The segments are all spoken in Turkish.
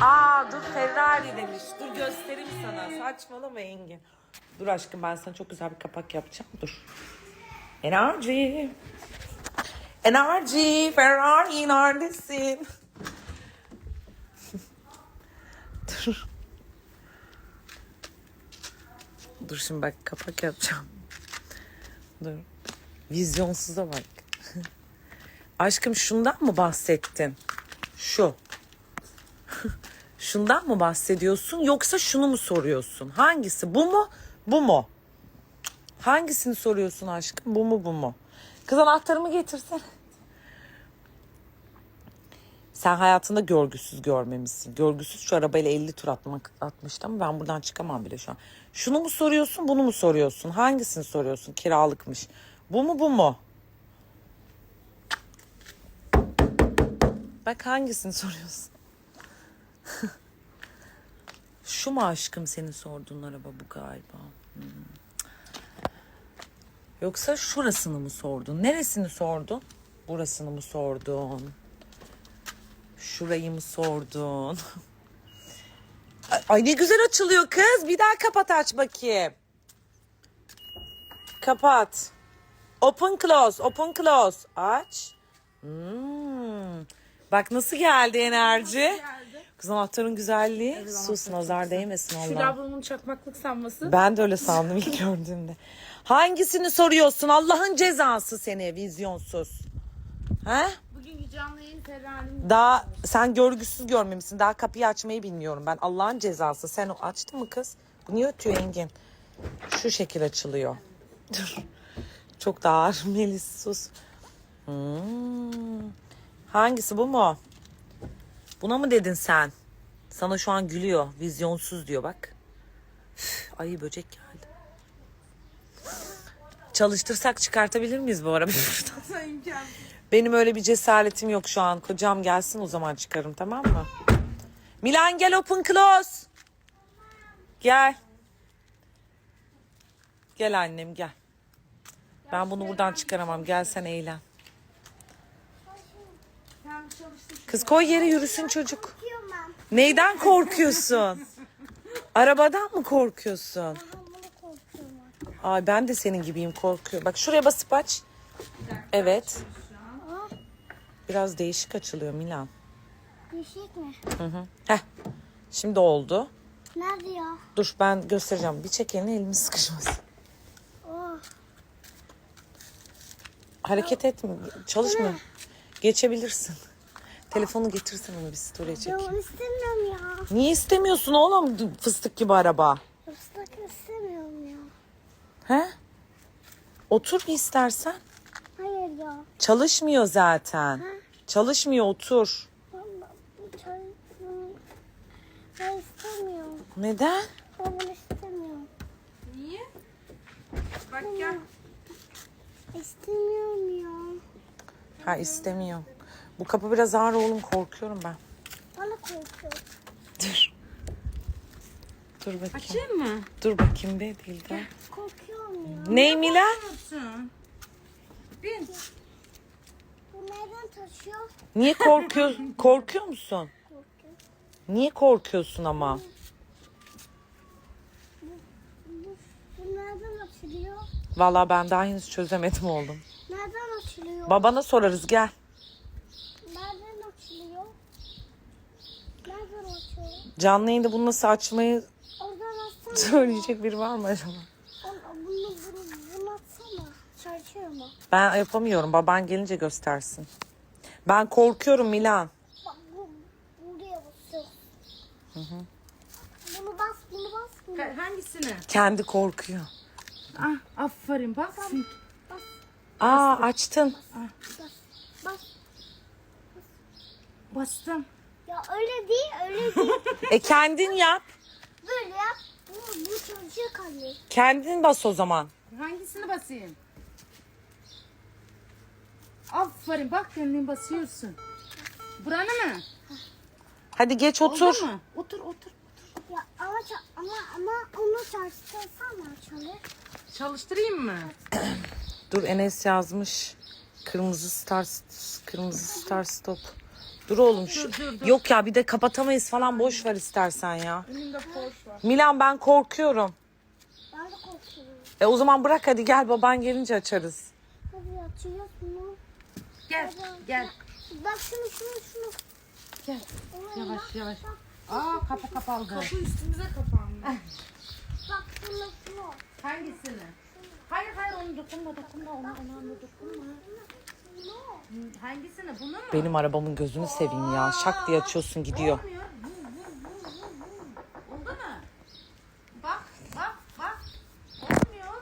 Aa dur Ferrari demiş. Dur göstereyim sana. Saçmalama Engin. Dur aşkım ben sana çok güzel bir kapak yapacağım. Dur. Enerji. Enerji. Ferrari neredesin? dur. Dur şimdi bak kapak yapacağım. Dur. Vizyonsuza bak. Aşkım şundan mı bahsettin? Şu. Şundan mı bahsediyorsun yoksa şunu mu soruyorsun? Hangisi? Bu mu? Bu mu? Hangisini soruyorsun aşkım? Bu mu bu mu? Kız anahtarımı getirsen. Sen hayatında görgüsüz görmemişsin. Görgüsüz şu arabayla 50 tur atmak atmıştı ama ben buradan çıkamam bile şu an. Şunu mu soruyorsun, bunu mu soruyorsun? Hangisini soruyorsun? Kiralıkmış. Bu mu bu mu? Bak hangisini soruyorsun? Şu mu aşkım senin sorduğun araba bu galiba? Hmm. Yoksa şurasını mı sordun? Neresini sordun? Burasını mı sordun? Şurayı mı sordun? Ay, ne güzel açılıyor kız. Bir daha kapat aç bakayım. Kapat. Open close, open close. Aç. Hmm. Bak nasıl geldi enerji. Kız anahtarın güzelliği. Sus nazar değmesin Allah. ablamın çakmaklık sanması. Ben de öyle sandım ilk gördüğümde. Hangisini soruyorsun? Allah'ın cezası seni vizyonsuz. He? Bugünkü canlı yayın Ferrari'nin Daha sen görgüsüz görmemişsin. Daha kapıyı açmayı bilmiyorum ben. Allah'ın cezası. Sen o açtın mı kız? Bu niye ötüyor Engin? Şu şekil açılıyor. Dur. Çok da ağır. Melis sus. Hmm. Hangisi bu mu? Buna mı dedin sen? Sana şu an gülüyor. Vizyonsuz diyor bak. Üf, Ayı böcek geldi. Çalıştırsak çıkartabilir miyiz bu buradan? Benim öyle bir cesaretim yok şu an. Kocam gelsin o zaman çıkarım tamam mı? Milan gel open close. Gel. Gel annem gel. Ben bunu buradan çıkaramam. Gel sen eğlen. Kız koy yere yürüsün çocuk. Neyden korkuyorsun? Arabadan mı korkuyorsun? Ay ben de senin gibiyim korkuyorum. Bak şuraya basıp aç. Evet. Biraz değişik açılıyor Milan. Düşecek mi? Heh. Şimdi oldu. Nerede ya? Dur ben göstereceğim. Bir çek elini elimiz sıkışmasın. Oh. Hareket etme. Çalışmıyor. Geçebilirsin. Telefonu getirsen onu bir story'e Ya çekeyim. onu istemiyorum ya. Niye istemiyorsun oğlum fıstık gibi araba? Islak istemiyorum ya. He? Otur bir istersen. Hayır ya. Çalışmıyor zaten. Çalışmıyor otur. Ben, istemiyorum. Neden? Ben bunu istemiyorum. Niye? Bak gel. İstemiyorum ya. Ha istemiyor. Bu kapı biraz ağır oğlum korkuyorum ben. Bana korkuyorum. Dur. Dur bakayım. Açayım mı? Dur bakayım be Dilda. Korkuyorum ya. Ney Milan? Olsun. Bin. Bu nereden taşıyor? Niye korkuyor korkuyor musun? Korkuyorum. Niye korkuyorsun ama? Bu, bu nereden açılıyor? Vallahi ben daha henüz çözemedim oğlum. Nereden açılıyor? Babana sorarız gel. Nereden açılıyor? Nereden açılıyor? Canlı yayında bunu nasıl açmayı söyleyecek biri var mı acaba? Onu, bunu, bunu, bunu atsana. Çalışıyor mu? Ben yapamıyorum. Baban gelince göstersin. Ben korkuyorum Milan. Bak bu buraya basıyor. Bunu bas, bunu bas, bunu Ha- Hangisini? Kendi korkuyor. Ah aferin bak. bas, Aa açtın. bas, bas. Bastım. Ya öyle değil, öyle değil. E kendin yap. Böyle yap. Bu, bu çalışacak anne. Kendin bas o zaman. Hangisini basayım? Aferin bak kendin basıyorsun. Buranı mı? Hadi geç Oldu otur. mu? Otur otur. Ya ama, ça- ama, ama onu çalıştırsana çalı. Çalıştırayım mı? Dur Enes yazmış. Kırmızı star kırmızı star stop. Dur oğlum şu. Yok ya bir de kapatamayız falan boş ver istersen ya. Önümde Porsche var. Milan ben korkuyorum. Ben de korkuyorum. E o zaman bırak hadi gel baban gelince açarız. Hadi açıyor bunu. Gel gel. Bak şunu şunu şunu. Gel. Yavaş yavaş. Aa kapı kapandı. Kapı üstümüze kapandı. bak şunu şunu. Hangisini? Hayır hayır onu dokunma dokunma ona ona ona dokunma. Hangisini? Bunu mu? Benim arabamın gözünü seveyim ya. Şak diye açıyorsun gidiyor. Olmuyor. Oldu mu? Bak bak bak. Olmuyor.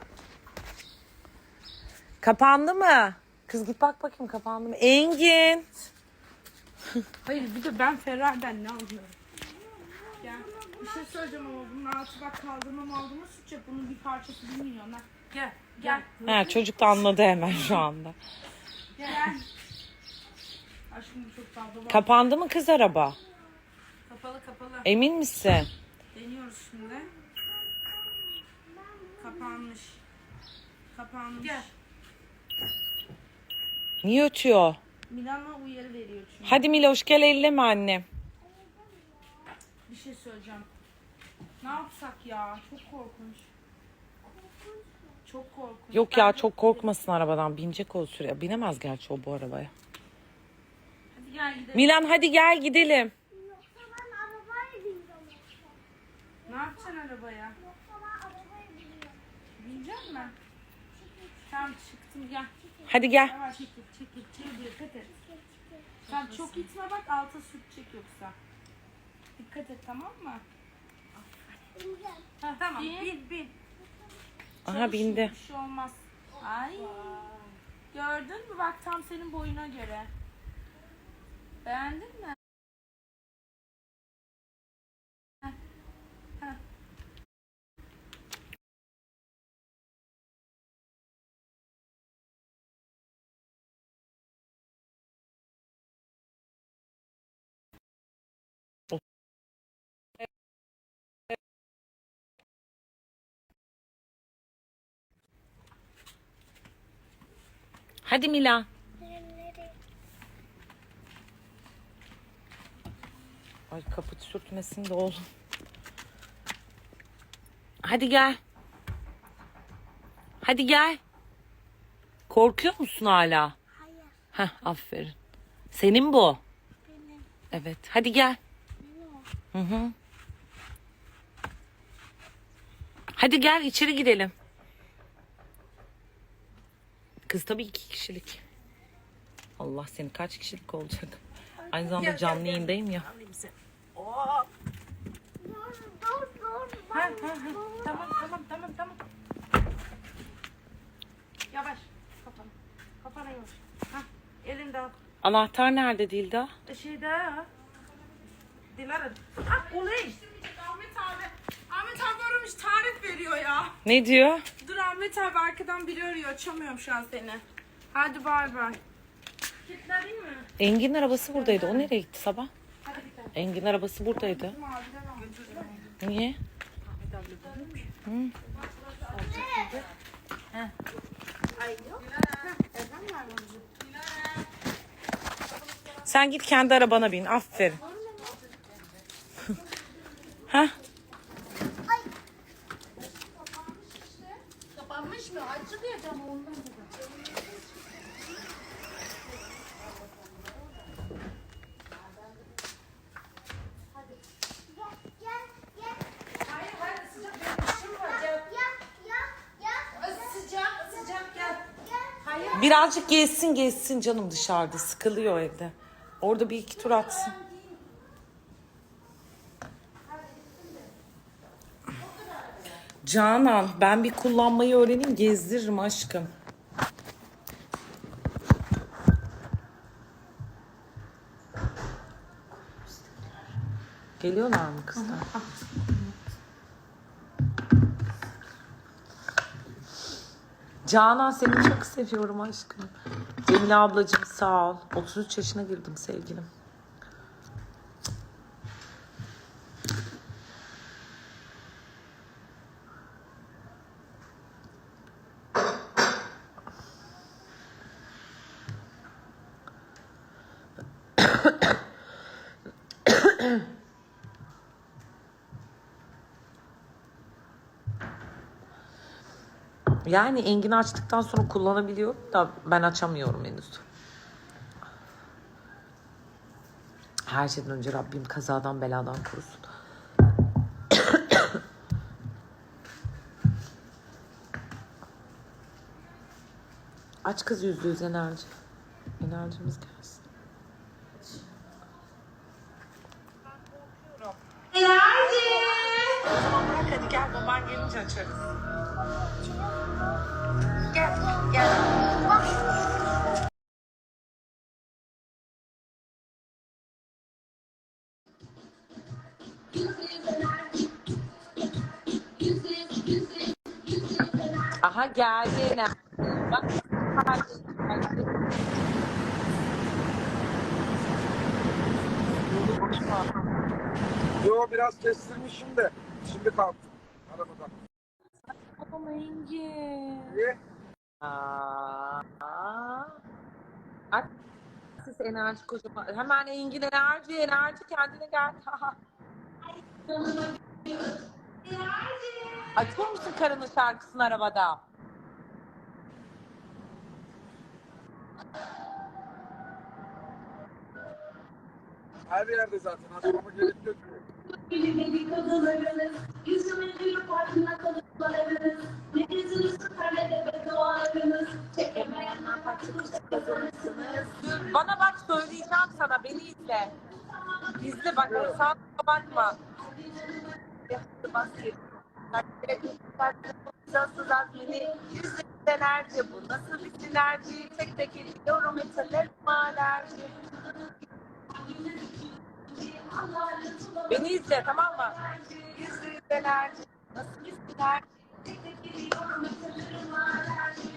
Kapandı mı? Kız git bak bakayım kapandı mı? Engin. Hayır bir de ben Ferrari'den ne anlıyorum? Ya bir şey söyleyeceğim ama bunun altı bak kaldırma maldırma suç yap. Bunun bir parçası bir milyon. ha. Gel gel He, çocuk da anladı hemen şu anda. Gel. Aşkım bu çok fazla var. Kapandı mı kız araba? Kapalı kapalı. Emin misin? Deniyoruz şimdi. Kapanmış. Kapanmış. Gel. Niye ötüyor? Milan'a uyarı veriyor çünkü. Hadi Miloş gel elleme annem. Bir şey söyleyeceğim. Ne yapsak ya? Çok korkunç. Çok korkunç. Yok ya çok korkmasın arabadan. Binecek o süreye. Binemez gerçi o bu arabaya. Hadi gel gidelim. Milan hadi gel gidelim. Yoksa ben arabaya bineceğim. yoksa. Ne yapacaksın arabaya? Yoksa ben arabaya bineceğim. Binecek mi? Tamam çıktım gel. Hadi gel. Yavaş çekil çekil çekil dikkat et. Tamam çok gitme bak alta sürtecek yoksa. Dikkat et tamam mı? Bineceğim. Ha, tamam bin bin. Aha Çalışın, bindi. Bir şey olmaz. Ay. Gördün mü bak tam senin boyuna göre. Beğendin mi? Hadi. Nereye? Ay kapı sürtmesin de oğlum. Hadi gel. Hadi gel. Korkuyor musun hala? Hayır. Heh aferin. Senin bu. Benim. Evet. Hadi gel. Benim. Hı hı. Hadi gel içeri gidelim. Kız tabii iki kişilik. Allah seni kaç kişilik olacak? Aynı zamanda canlı yayındayım ya. Ha, ha, ha. Tamam tamam tamam tamam. Yavaş. Kafana. Kafana yavaş. Ha, elinde al. Anahtar nerede Dilda? E, Şeyde. Dilara. Ha, olay. Ahmet abi. Ahmet abi aramış tarif veriyor ya. Ne diyor? Ahmet abi arkadan biri arıyor. Açamıyorum şu an seni. Hadi bay bay. Kilitledin mi? Engin arabası buradaydı. O nereye gitti sabah? Engin arabası buradaydı. Niye? Sen git kendi arabana bin. Aferin. Hah. Kapanmış mı? Açılıyor cam ondan. Gel gel gel. Hayır hayır sıcak benim işim var. Gel. Gel gel gel. Sıcak sıcak gel. Gel. Birazcık gezsin gezsin canım dışarıda. Sıkılıyor evde. Orada bir iki tur atsın. Canan ben bir kullanmayı öğreneyim gezdiririm aşkım. Geliyorlar mı kızlar? Canan seni çok seviyorum aşkım. Cemile ablacığım sağ ol. 33 yaşına girdim sevgilim. Yani Engin açtıktan sonra kullanabiliyorum da ben açamıyorum henüz. Her şeyden önce Rabbim kazadan beladan korusun. Aç kız yüzde yüz enerji. Enerjimiz gelsin. Aha geldi. Bak. Yo biraz kestirmişim de. Şimdi kalktım. Arabadan. Engin. Niye? Aa. Siz enerji kocaman. Hemen Engin enerji, enerji kendine gel. Açıyor musun karının şarkısını arabada? Her yerde zaten. Açmama gerek yok. Yüzüme gülüp kalıplarınız, süperle de çekemeyenler kazanırsınız. Bana bak söyleyeceğim sana beni izle. İzle bak sağa bakma. Sızsız azmini yüzde enerji bu nasıl sinerji tek tek ediyorum etelim alerji. Beni izle tamam mı? Yüz enerji nasıl sinerji tek tek ediyorum etelim alerji.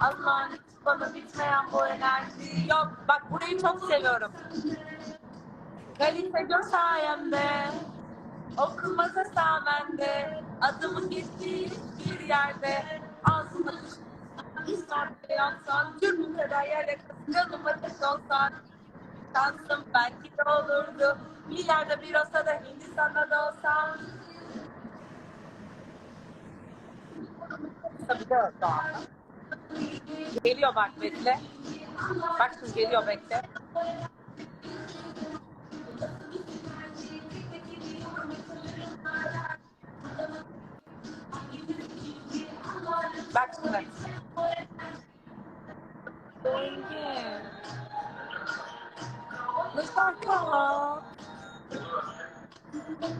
Allah'ın bana bitmeyen bu enerji yok. Bak burayı çok seviyorum. Kalite gör sayemde. Okunmasa sağmende. Adımın geçtiği bir yerde. Ağzına düşman yansan. Türk'ün kadar yerde kıskanım ateş olsan. Şansım belki de olurdu. Milyarda bir olsa da Hindistan'da da olsam. Tabii de daha. Geliyor bak bekle. Bak şimdi geliyor bekle. Bak şimdi. Engin. Şarkı o?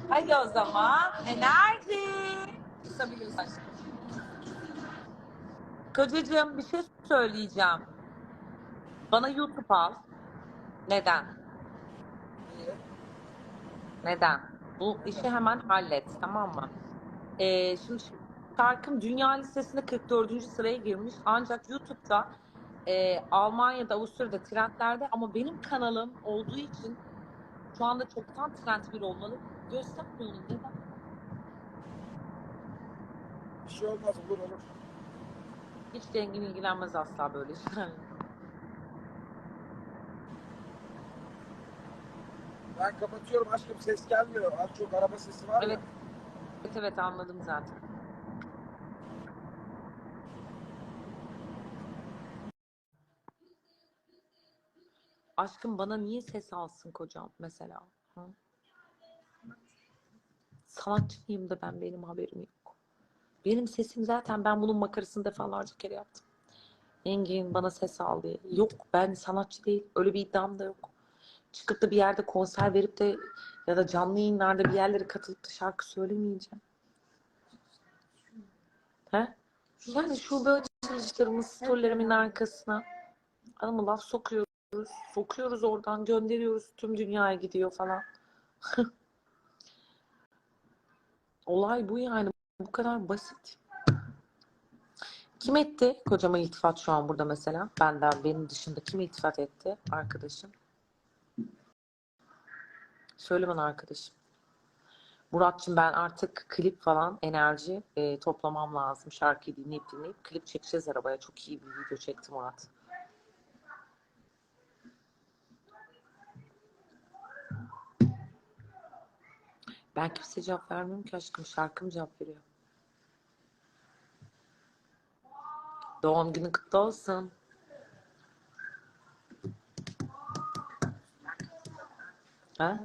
Hadi o zaman enerji. Tutabiliriz aşkım. Kocacığım bir şey söyleyeceğim. Bana YouTube al. Neden? Neden? Bu işi hemen hallet tamam mı? Ee, şimdi şarkım dünya listesinde 44. sıraya girmiş. Ancak YouTube'da e, Almanya'da, Avusturya'da trendlerde ama benim kanalım olduğu için şu anda çoktan trend bir olmalı. Göstermiyorum neden? Bir şey olmaz olur olur. Hiç dengin ilgilenmez asla böyle şeylerle. Ben kapatıyorum aşkım ses gelmiyor. Az çok araba sesi var Evet. ya. Evet evet anladım zaten. Aşkım bana niye ses alsın kocam mesela? Hı? Sanatçı mıyım da ben benim haberim yok. Benim sesim zaten ben bunun makarasını defalarca kere yaptım. Engin bana ses al diye. Yok ben sanatçı değil. Öyle bir iddiam da yok. Çıkıp da bir yerde konser verip de ya da canlı yayınlarda bir yerlere katılıp da şarkı söylemeyeceğim. He? Yani şu böyle çalıştığımız storylerimin arkasına adamı laf sokuyoruz. Sokuyoruz oradan gönderiyoruz. Tüm dünyaya gidiyor falan. Olay bu yani. Bu kadar basit. Kim etti kocama iltifat şu an burada mesela? Benden benim dışında kim iltifat etti arkadaşım? Söyle bana arkadaşım. Muratçım ben artık klip falan enerji e, toplamam lazım. Şarkıyı dinleyip dinleyip klip çekeceğiz arabaya. Çok iyi bir video çekti Murat. Ben kimseye cevap vermiyorum ki aşkım. Şarkım cevap veriyor. Doğum günün kutlu olsun. Ha?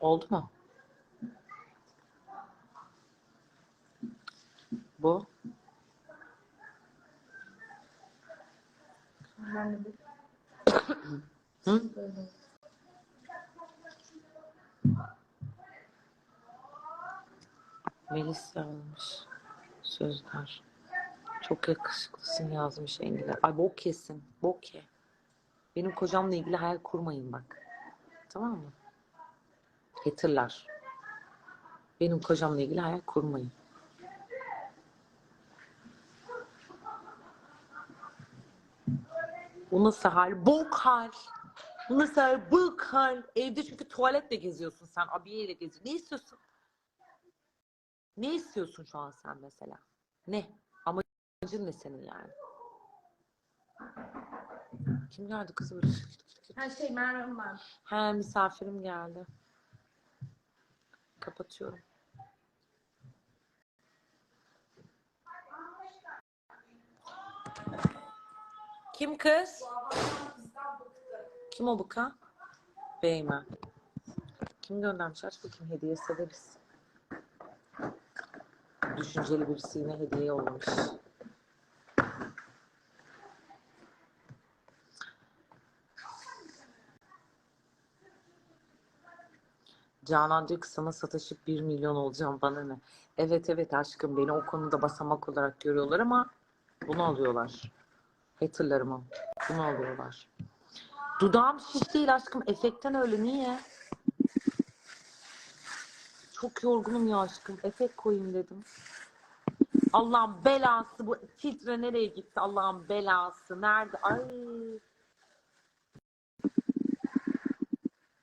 Oldu mu? Bu? Hı? Melis yazmış. Sözler. Çok yakışıklısın yazmış Engin'e. Ay bok yesin. Bok ye. Benim kocamla ilgili hayal kurmayın bak. Tamam mı? Haterlar. Benim kocamla ilgili hayal kurmayın. Bu nasıl hal? Bok hal. Bu nasıl hal? Bok hal. Evde çünkü tuvaletle geziyorsun sen. Abiyeyle geziyorsun. Ne istiyorsun? Ne istiyorsun şu an sen mesela? Ne? Amacın ne senin yani? Kim geldi kızım? Her şey Meryem var. He misafirim geldi. Kapatıyorum. Kim kız? Kim o buka? Beymen. Kim göndermiş? Aç bakayım hediye severiz. Düşünceli birisi yine hediye yollamış. Canan diyor ki sana sataşıp 1 milyon olacağım bana ne? Evet evet aşkım beni o konuda basamak olarak görüyorlar ama bunu alıyorlar. Haterlarımı. Bunu alıyorlar. Dudağım şiş değil aşkım. Efekten öyle. Niye? Çok yorgunum ya aşkım. Efekt koyayım dedim. Allah'ın belası bu filtre nereye gitti? Allah'ın belası. Nerede? Ay.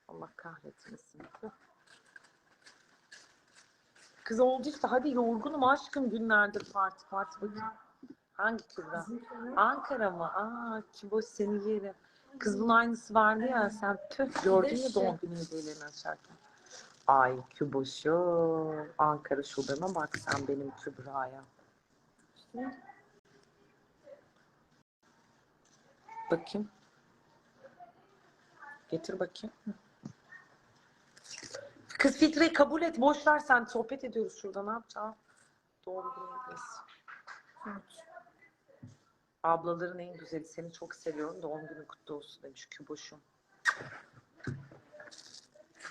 Allah kahretmesin. Kız oldu işte. Hadi yorgunum aşkım günlerdir parti parti. Bakayım. Hangi Kübra? Ankara mı? Aa Kiboş seni yerim. Kız bunun aynısı vardı ya sen tüh gördün ya doğum günü hediyelerini açarken. Ay Küboş'um. Ankara şubeme bak sen benim Kübra'ya. Bakayım. Getir bakayım. Kız filtreyi kabul et. Boş ver sen. Sohbet ediyoruz şurada. Ne yapacağım? Doğum günü hediyesi. Ablaların en güzeli. Seni çok seviyorum. Doğum günün kutlu olsun demiş Küboş'um.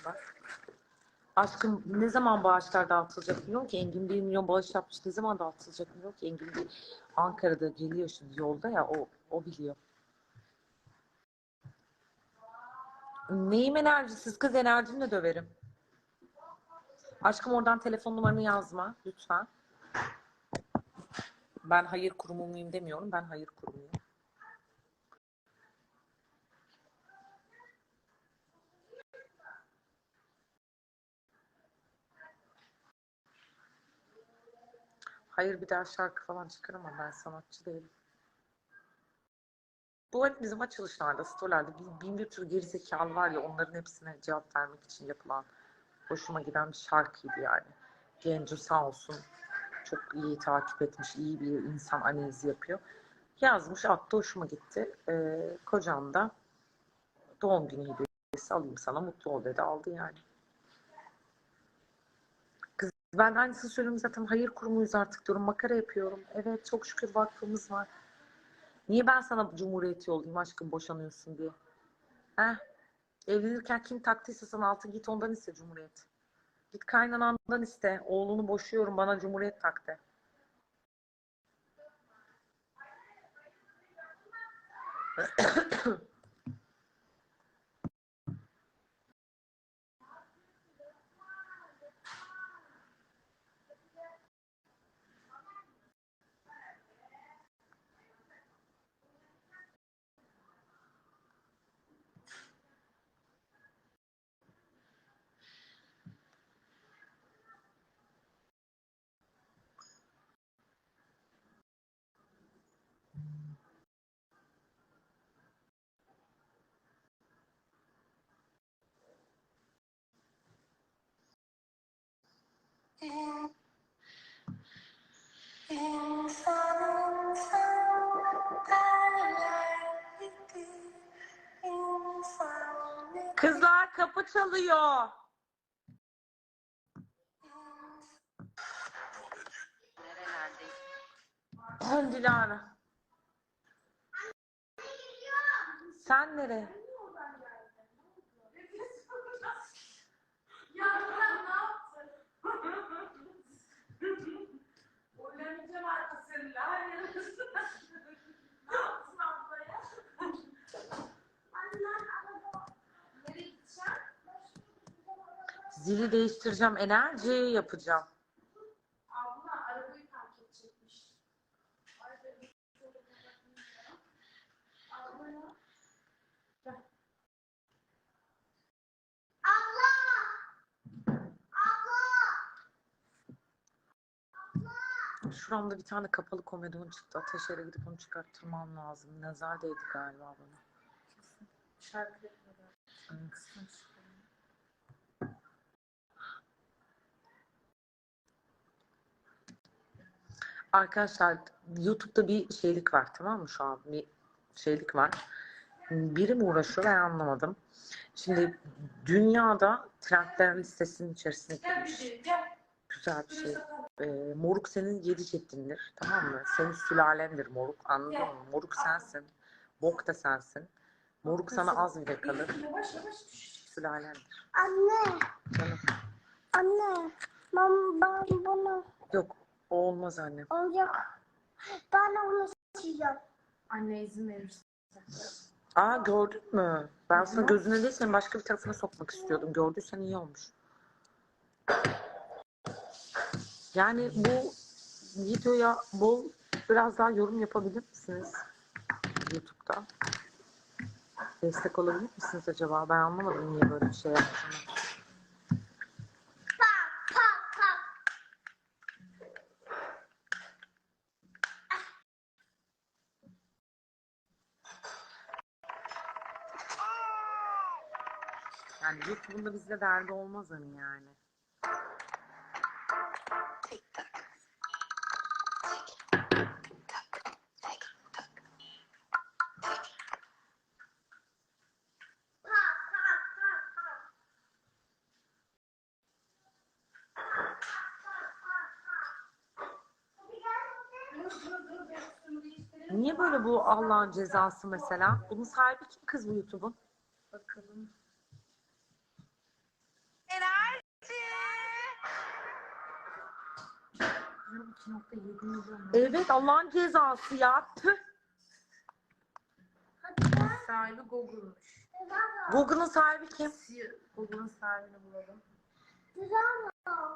Bak. Aşkım ne zaman bağışlar dağıtılacak bilmiyorum ki. Engin 1 milyon bağış yapmış. Ne zaman dağıtılacak bilmiyorum ki. Engin bir Ankara'da geliyor şimdi yolda ya o, o biliyor. Neyim enerjisiz kız enerjimle döverim. Aşkım oradan telefon numaranı yazma lütfen. Ben hayır kurumu muyum demiyorum. Ben hayır kurumuyum. Hayır bir daha şarkı falan çıkaramam. Ben sanatçı değilim. Bu hep bizim açılışlarda, storylerde bin, bin bir tür gerizekalı var ya onların hepsine cevap vermek için yapılan hoşuma giden bir şarkıydı yani. Genco sağ olsun çok iyi takip etmiş, iyi bir insan analizi yapıyor. Yazmış, attı, hoşuma gitti. Ee, kocam da doğum günü hediyesi alayım sana, mutlu ol dedi, aldı yani. Ben hani siz söylüyorum zaten hayır kurumuyuz artık diyorum. Makara yapıyorum. Evet çok şükür vakfımız var. Niye ben sana cumhuriyeti yollayayım aşkım boşanıyorsun diye. Heh. Evlenirken kim taktıysa sana altın git ondan iste cumhuriyet. Git kaynanandan iste. Oğlunu boşuyorum bana cumhuriyet taktı. Kızlar kapı çalıyor. Dilara. Sen nereye? Ya Zili değiştireceğim. Enerji yapacağım. Şuramda bir tane kapalı komedon çıktı. Ateşere gidip onu çıkarttırmam lazım. Nazar değdi galiba bana. Şarkı Evet. Arkadaşlar YouTube'da bir şeylik var tamam mı şu an bir şeylik var. Biri mi uğraşıyor ben anlamadım. Şimdi dünyada trendler listesinin içerisine girmiş. Güzel bir şey. Ee, moruk senin yedi ceddindir tamam mı? Senin sülalendir moruk anladın mı? Moruk sensin. Bok da sensin. Moruk sana az bile kalır. Sülalendir. Anne, Canım. anne. Ben, ben bunu Yok o olmaz annem. olacak. Ben onu seçeceğim. Anne izin verirsin. Aa gördün mü? Ben sana gözüne değil senin başka bir tarafına sokmak istiyordum. Gördüysen iyi olmuş. Yani bu videoya bol biraz daha yorum yapabilir misiniz? YouTube'da. Destek olabilir misiniz acaba? Ben anlamadım niye böyle bir şey yaptığını. Yani YouTube'un da bizde derdi olmaz hani yani. Niye böyle bu Allah'ın cezası mesela? Bunun sahibi kim kız bu YouTube'un? Bakalım. Kızım 2.7 milyon. Evet Allah'ın cezası ya. Tüh. Sahibi Google'muş. Google'ın sahibi kim? Google'ın sahibini bulalım.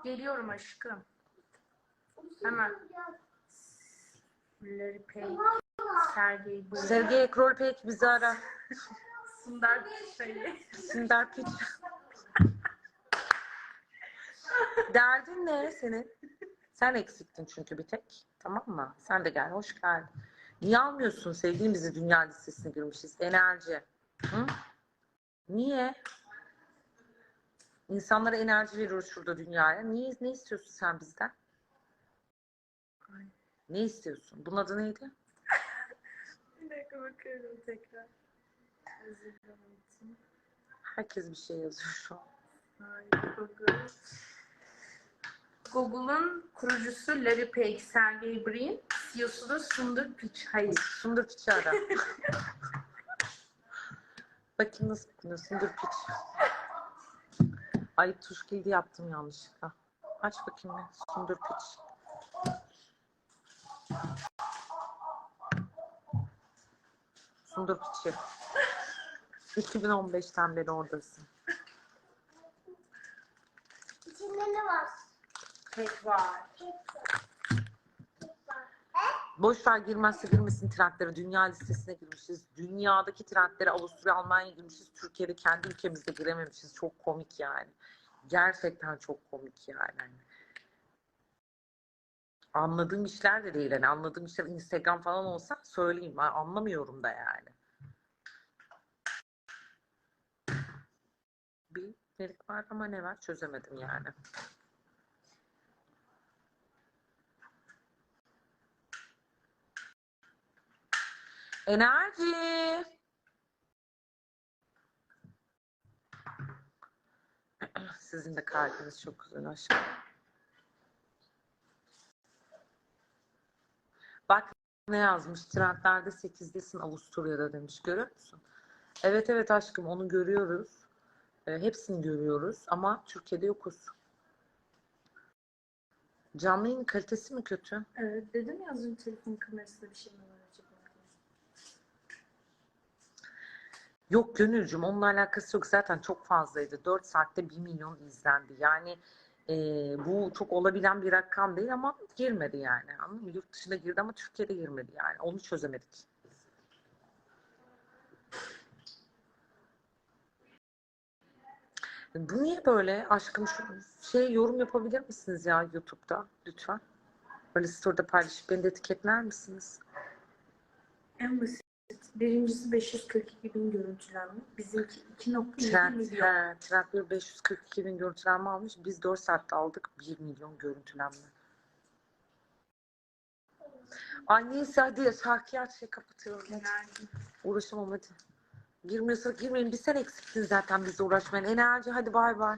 Geliyorum aşkım. Hemen. Larry Page. Sergey Brin. Sergey Ekrolepek bizi ara. Sundar Pichai. Sünder Piç. Derdin ne senin? Sen eksiktin çünkü bir tek. Tamam mı? Sen de gel. Hoş geldin. Niye almıyorsun sevgilim bizi dünya listesine girmişiz? Enerji. Hı? Niye? İnsanlara enerji veriyoruz şurada dünyaya. Niye, ne istiyorsun sen bizden? Ne istiyorsun? Bunun adı neydi? Bir dakika bakıyorum tekrar. Herkes bir şey yazıyor şu an. Hayır. Google'ın kurucusu Larry Page, Sergey Brin, CEO'su da Sundar Pichai. Sundur Piç'i ara. Bakayım nasıl okunuyor Sundur Piç. Ay tuş kilidi yaptım yanlışlıkla. Aç bakayım bir. Sundur Piç. Sundur Piç'i. 2015'ten beri oradasın. İçinde ne var? Tek var. Boş ver girmezse girmesin trendlere. Dünya listesine girmişiz. Dünyadaki trendlere Avusturya, Almanya girmişiz. Türkiye'de kendi ülkemizde girememişiz. Çok komik yani. Gerçekten çok komik yani. Anladığım işler de değil. Hani anladığım işler Instagram falan olsa söyleyeyim. Ben anlamıyorum da yani. Bir var ama ne var çözemedim yani. Enerji. Sizin de kalbiniz çok güzel aşkım. Bak ne yazmış? Trendlerde 8'desin Avusturya'da demiş. Görüyor musun? Evet evet aşkım onu görüyoruz. E, hepsini görüyoruz ama Türkiye'de yokuz. Canlı yayın kalitesi mi kötü? Evet dedim ya az önce telefon kamerasında bir şey mi var Yok Gönülcüm onunla alakası yok. Zaten çok fazlaydı. 4 saatte 1 milyon izlendi. Yani e, bu çok olabilen bir rakam değil ama girmedi yani. Anladın mı? Yurt dışında girdi ama Türkiye'de girmedi yani. Onu çözemedik. Bu niye böyle? Aşkım şu şey yorum yapabilir misiniz ya YouTube'da lütfen? Böyle story'de paylaşıp beni de etiketler misiniz? En basit. Birincisi 542 bin görüntülenme. Bizimki 2.7 Trend, milyon. he, Trend bir 542 bin görüntülenme almış. Biz 4 saatte aldık 1 milyon görüntülenme. Ay neyse hadi şarkıyı aç şey kapatıyorum. Hadi. Uğraşamam hadi. Girmiyorsa girmeyin. Bir sen eksiktin zaten bizle uğraşmayan. Enerji hadi bay bay.